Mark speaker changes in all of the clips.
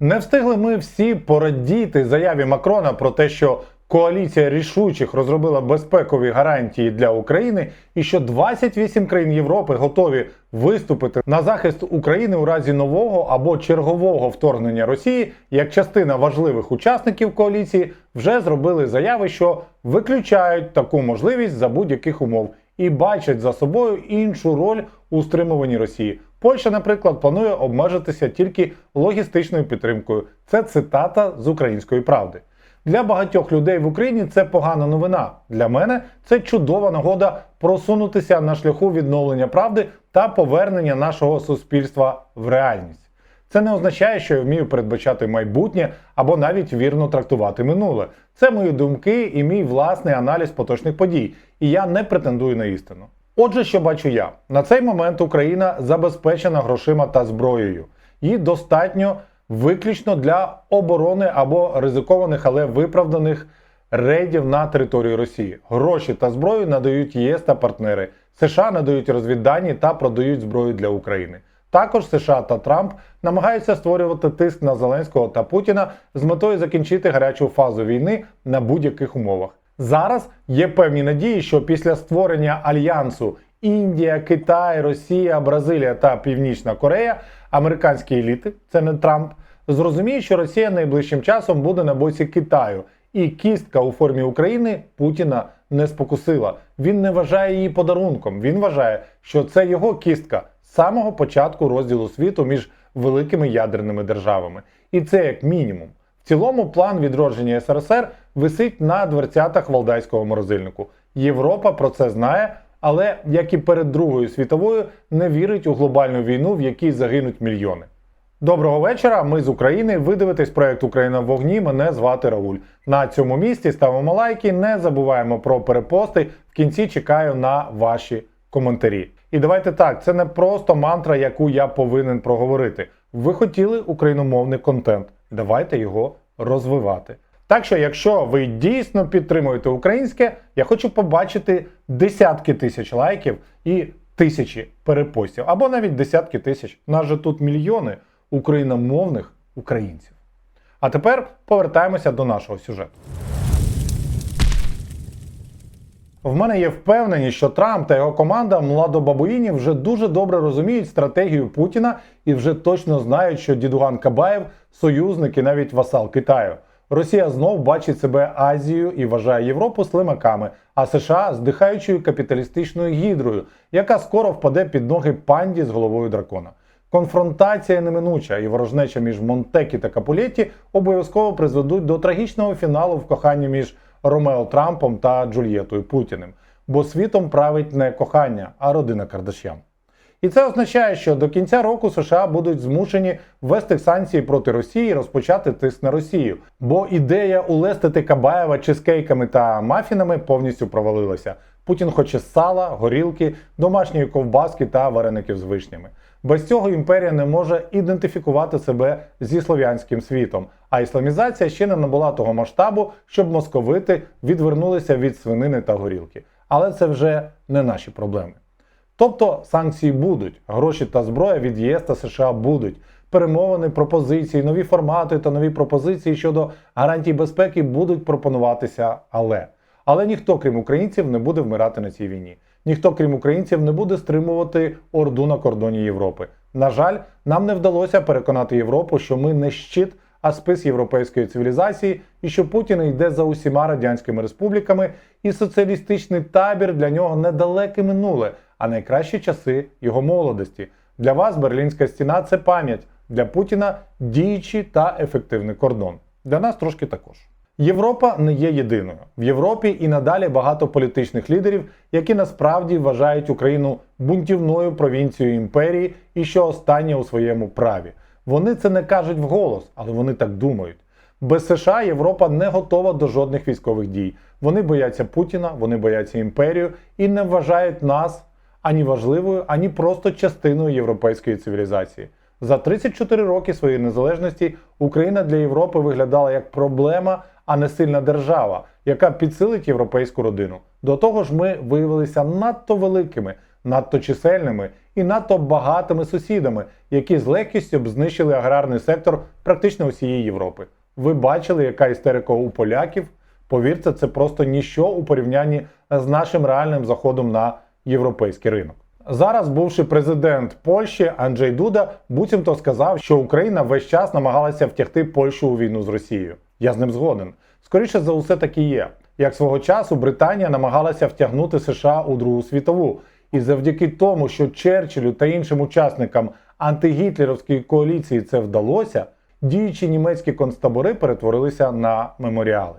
Speaker 1: Не встигли ми всі порадіти заяві Макрона про те, що коаліція рішучих розробила безпекові гарантії для України, і що 28 країн Європи готові виступити на захист України у разі нового або чергового вторгнення Росії, як частина важливих учасників коаліції вже зробили заяви, що виключають таку можливість за будь-яких умов і бачать за собою іншу роль у стримуванні Росії. Польща, наприклад, планує обмежитися тільки логістичною підтримкою. Це цитата з української правди. Для багатьох людей в Україні це погана новина. Для мене це чудова нагода просунутися на шляху відновлення правди та повернення нашого суспільства в реальність. Це не означає, що я вмію передбачати майбутнє або навіть вірно трактувати минуле. Це мої думки і мій власний аналіз поточних подій, і я не претендую на істину. Отже, що бачу я на цей момент Україна забезпечена грошима та зброєю. Їй достатньо виключно для оборони або ризикованих, але виправданих рейдів на територію Росії. Гроші та зброю надають ЄС та партнери. США надають розвіддані та продають зброю для України. Також США та Трамп намагаються створювати тиск на Зеленського та Путіна з метою закінчити гарячу фазу війни на будь-яких умовах. Зараз є певні надії, що після створення альянсу Індія, Китай, Росія, Бразилія та Північна Корея, американські еліти, це не Трамп, зрозуміють, що Росія найближчим часом буде на боці Китаю, і кістка у формі України Путіна не спокусила. Він не вважає її подарунком. Він вважає, що це його кістка самого початку розділу світу між великими ядерними державами. І це як мінімум. В цілому план відродження СРСР висить на дверцятах валдайського морозильнику. Європа про це знає, але як і перед Другою світовою, не вірить у глобальну війну, в якій загинуть мільйони. Доброго вечора. Ми з України. Ви дивитесь проект Україна в вогні. Мене звати Рауль. На цьому місці ставимо лайки. Не забуваємо про перепости. В кінці чекаю на ваші коментарі. І давайте так, це не просто мантра, яку я повинен проговорити. Ви хотіли україномовний контент. Давайте його розвивати. Так що, якщо ви дійсно підтримуєте українське, я хочу побачити десятки тисяч лайків і тисячі перепостів, або навіть десятки тисяч. Нас же тут мільйони україномовних українців. А тепер повертаємося до нашого сюжету. В мене є впевненість, що Трамп та його команда младобабуїнів вже дуже добре розуміють стратегію Путіна і вже точно знають, що дідуган Кабаєв союзник і навіть васал Китаю. Росія знов бачить себе Азією і вважає Європу слимаками, а США здихаючою капіталістичною гідрою, яка скоро впаде під ноги панді з головою дракона. Конфронтація неминуча і ворожнеча між Монтекі та Капулетті обов'язково призведуть до трагічного фіналу в коханні між Ромео Трампом та Джульєтою Путіним. Бо світом править не кохання, а родина Кардашян. І це означає, що до кінця року США будуть змушені ввести санкції проти Росії і розпочати тиск на Росію. Бо ідея улестити Кабаєва чизкейками та мафінами повністю провалилася. Путін хоче сала, горілки, домашньої ковбаски та вареників з вишнями. Без цього імперія не може ідентифікувати себе зі слов'янським світом, а ісламізація ще не набула того масштабу, щоб московити відвернулися від свинини та горілки. Але це вже не наші проблеми. Тобто санкції будуть, гроші та зброя від ЄС та США будуть. Перемовини, пропозиції, нові формати та нові пропозиції щодо гарантій безпеки будуть пропонуватися, але але ніхто, крім українців, не буде вмирати на цій війні. Ніхто, крім українців, не буде стримувати орду на кордоні Європи. На жаль, нам не вдалося переконати Європу, що ми не щит, а спис європейської цивілізації, і що Путін йде за усіма радянськими республіками, і соціалістичний табір для нього недалеке минуле, а найкращі часи його молодості. Для вас Берлінська стіна це пам'ять, для Путіна діючий та ефективний кордон. Для нас трошки також. Європа не є єдиною. В Європі і надалі багато політичних лідерів, які насправді вважають Україну бунтівною провінцією імперії і що останнє у своєму праві. Вони це не кажуть вголос, але вони так думають. Без США Європа не готова до жодних військових дій. Вони бояться Путіна, вони бояться імперію і не вважають нас ані важливою, ані просто частиною європейської цивілізації. За 34 роки своєї незалежності Україна для Європи виглядала як проблема, а не сильна держава, яка підсилить європейську родину. До того ж, ми виявилися надто великими, надто чисельними і надто багатими сусідами, які з легкістю б знищили аграрний сектор практично усієї Європи. Ви бачили, яка істерика у поляків? Повірте, це просто ніщо у порівнянні з нашим реальним заходом на європейський ринок. Зараз бувший президент Польщі Анджей Дуда буцімто сказав, що Україна весь час намагалася втягти Польщу у війну з Росією. Я з ним згоден. Скоріше за усе так і є. Як свого часу Британія намагалася втягнути США у Другу світову, і завдяки тому, що Черчиллю та іншим учасникам антигітлерівської коаліції це вдалося, діючі німецькі концтабори перетворилися на меморіали.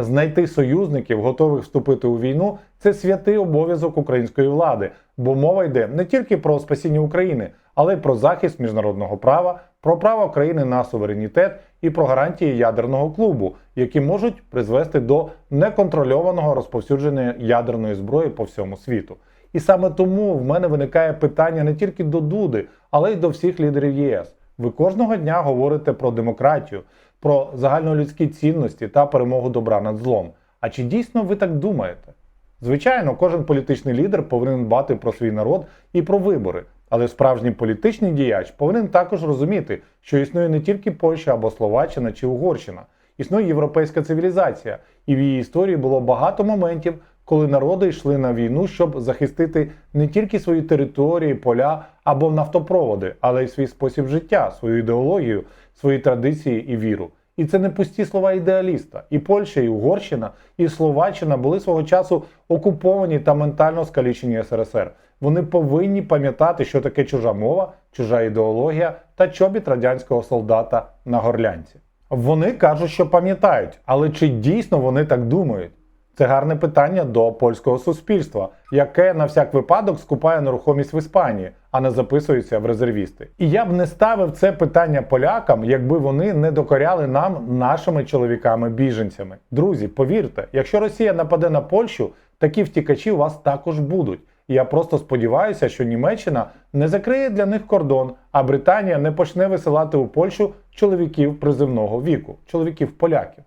Speaker 1: Знайти союзників, готових вступити у війну, це святий обов'язок української влади, бо мова йде не тільки про спасіння України, але й про захист міжнародного права, про право країни на суверенітет і про гарантії ядерного клубу, які можуть призвести до неконтрольованого розповсюдження ядерної зброї по всьому світу. І саме тому в мене виникає питання не тільки до Дуди, але й до всіх лідерів ЄС. Ви кожного дня говорите про демократію, про загальнолюдські цінності та перемогу добра над злом. А чи дійсно ви так думаєте? Звичайно, кожен політичний лідер повинен дбати про свій народ і про вибори. Але справжній політичний діяч повинен також розуміти, що існує не тільки Польща або Словаччина чи Угорщина, існує європейська цивілізація, і в її історії було багато моментів, коли народи йшли на війну, щоб захистити не тільки свої території, поля або нафтопроводи, але й свій спосіб життя, свою ідеологію, свої традиції і віру. І це не пусті слова ідеаліста. І Польща, і Угорщина, і Словаччина були свого часу окуповані та ментально скалічені СРСР. Вони повинні пам'ятати, що таке чужа мова, чужа ідеологія та чобіт радянського солдата на горлянці. Вони кажуть, що пам'ятають, але чи дійсно вони так думають? Це гарне питання до польського суспільства, яке на всяк випадок скупає нерухомість в Іспанії, а не записується в резервісти. І я б не ставив це питання полякам, якби вони не докоряли нам нашими чоловіками-біженцями. Друзі, повірте, якщо Росія нападе на Польщу, такі втікачі у вас також будуть. І я просто сподіваюся, що Німеччина не закриє для них кордон, а Британія не почне висилати у Польщу чоловіків призивного віку, чоловіків-поляків.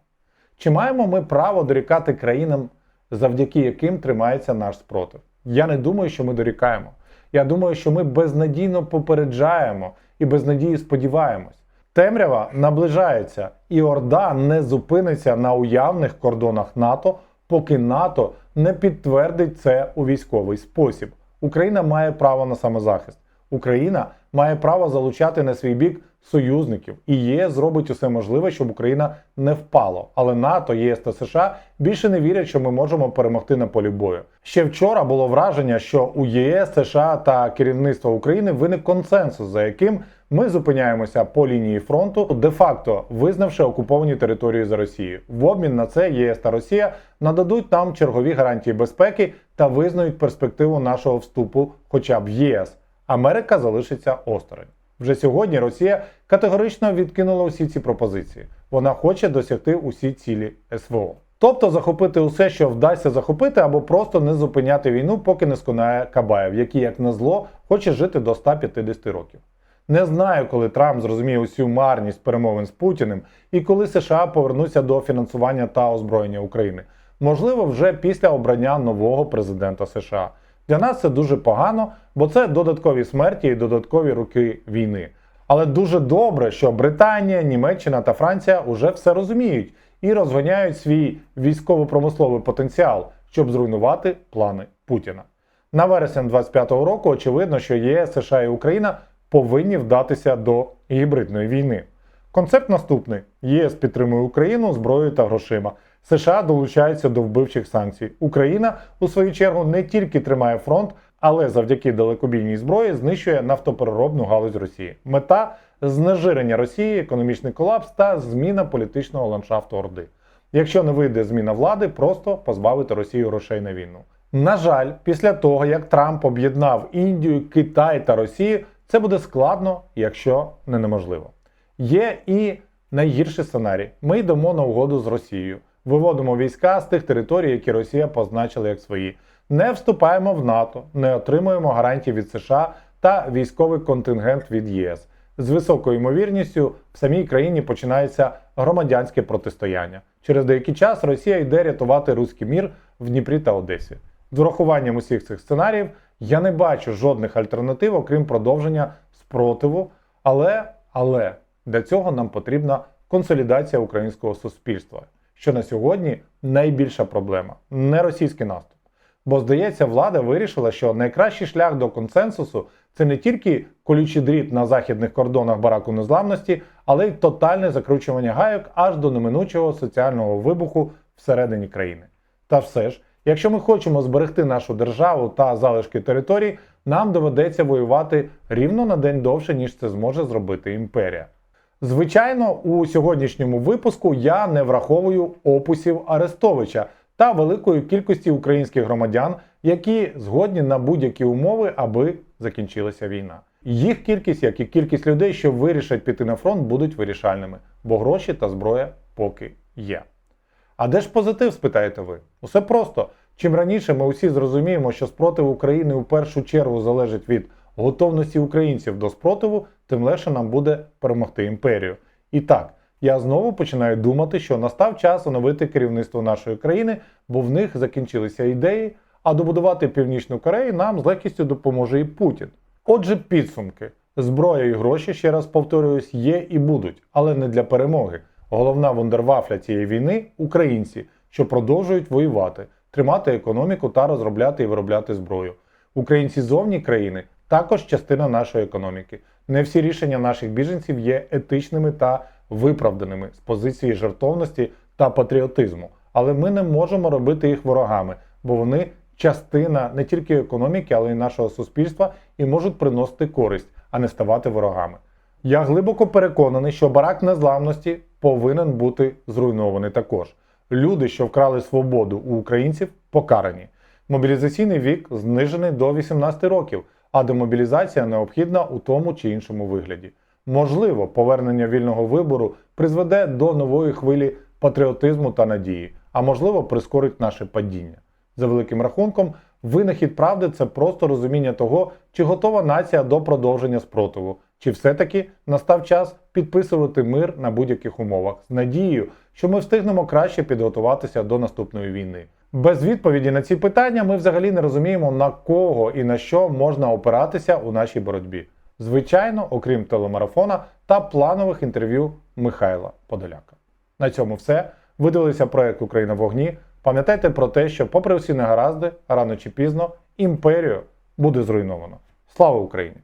Speaker 1: Чи маємо ми право дорікати країнам, завдяки яким тримається наш спротив? Я не думаю, що ми дорікаємо. Я думаю, що ми безнадійно попереджаємо і без надії сподіваємось. Темрява наближається, і Орда не зупиниться на уявних кордонах НАТО, поки НАТО не підтвердить це у військовий спосіб. Україна має право на самозахист. Україна має право залучати на свій бік союзників, і ЄС зробить усе можливе, щоб Україна не впало. Але НАТО, ЄС та США більше не вірять, що ми можемо перемогти на полі бою. Ще вчора було враження, що у ЄС, США та керівництва України виник консенсус, за яким ми зупиняємося по лінії фронту, де-факто визнавши окуповані території за Росією. В обмін на це ЄС та Росія нададуть нам чергові гарантії безпеки та визнають перспективу нашого вступу, хоча б в ЄС. Америка залишиться осторонь. Вже сьогодні Росія категорично відкинула усі ці пропозиції. Вона хоче досягти усі цілі СВО. Тобто захопити усе, що вдасться захопити, або просто не зупиняти війну, поки не сконає Кабаєв, який, як назло, хоче жити до 150 років. Не знаю, коли Трамп зрозуміє усю марність перемовин з Путіним і коли США повернуться до фінансування та озброєння України. Можливо, вже після обрання нового президента США. Для нас це дуже погано, бо це додаткові смерті і додаткові роки війни. Але дуже добре, що Британія, Німеччина та Франція вже все розуміють і розганяють свій військово-промисловий потенціал, щоб зруйнувати плани Путіна. На вересень 25-го року очевидно, що ЄС, США і Україна повинні вдатися до гібридної війни. Концепт наступний: ЄС підтримує Україну зброєю та грошима. США долучаються до вбивчих санкцій. Україна, у свою чергу, не тільки тримає фронт, але завдяки далекобійній зброї знищує нафтопереробну галузь Росії. Мета знежирення Росії, економічний колапс та зміна політичного ландшафту Орди. Якщо не вийде зміна влади, просто позбавити Росію грошей на війну. На жаль, після того як Трамп об'єднав Індію, Китай та Росію, це буде складно, якщо не неможливо. Є і найгірший сценарій: ми йдемо на угоду з Росією, виводимо війська з тих територій, які Росія позначила як свої, не вступаємо в НАТО, не отримуємо гарантій від США та військовий контингент від ЄС. З високою ймовірністю в самій країні починається громадянське протистояння. Через деякий час Росія йде рятувати руський мір в Дніпрі та Одесі. З урахуванням усіх цих сценаріїв я не бачу жодних альтернатив, окрім продовження спротиву. Але, але для цього нам потрібна консолідація українського суспільства, що на сьогодні найбільша проблема, не російський наступ. Бо, здається, влада вирішила, що найкращий шлях до консенсусу це не тільки колючий дріт на західних кордонах бараку незламності, але й тотальне закручування гайок аж до неминучого соціального вибуху всередині країни. Та все ж, якщо ми хочемо зберегти нашу державу та залишки територій, нам доведеться воювати рівно на день довше, ніж це зможе зробити імперія. Звичайно, у сьогоднішньому випуску я не враховую опусів Арестовича та великої кількості українських громадян, які згодні на будь-які умови, аби закінчилася війна. Їх кількість, як і кількість людей, що вирішать піти на фронт, будуть вирішальними, бо гроші та зброя поки є. А де ж позитив, спитаєте ви? Усе просто. Чим раніше ми усі зрозуміємо, що спротив України у першу чергу залежить від готовності українців до спротиву, тим легше нам буде перемогти імперію. І так, я знову починаю думати, що настав час оновити керівництво нашої країни, бо в них закінчилися ідеї, а добудувати Північну Корею нам з легкістю допоможе і Путін. Отже, підсумки. Зброя і гроші, ще раз повторююсь, є і будуть, але не для перемоги. Головна вундервафля цієї війни українці, що продовжують воювати, тримати економіку та розробляти і виробляти зброю. Українці зовні країни також частина нашої економіки. Не всі рішення наших біженців є етичними та виправданими з позиції жертовності та патріотизму, але ми не можемо робити їх ворогами, бо вони частина не тільки економіки, але й нашого суспільства і можуть приносити користь, а не ставати ворогами. Я глибоко переконаний, що барак незламності повинен бути зруйнований також. Люди, що вкрали свободу у українців, покарані. Мобілізаційний вік знижений до 18 років, а демобілізація необхідна у тому чи іншому вигляді. Можливо, повернення вільного вибору призведе до нової хвилі патріотизму та надії, а можливо, прискорить наше падіння. За великим рахунком, винахід правди це просто розуміння того, чи готова нація до продовження спротиву, чи все-таки настав час підписувати мир на будь-яких умовах з надією, що ми встигнемо краще підготуватися до наступної війни. Без відповіді на ці питання ми взагалі не розуміємо, на кого і на що можна опиратися у нашій боротьбі. Звичайно, окрім телемарафона та планових інтерв'ю Михайла Подоляка. На цьому все. Ви дивилися проект Україна в вогні. Пам'ятайте про те, що, попри всі негаразди, рано чи пізно імперію буде зруйновано. Слава Україні!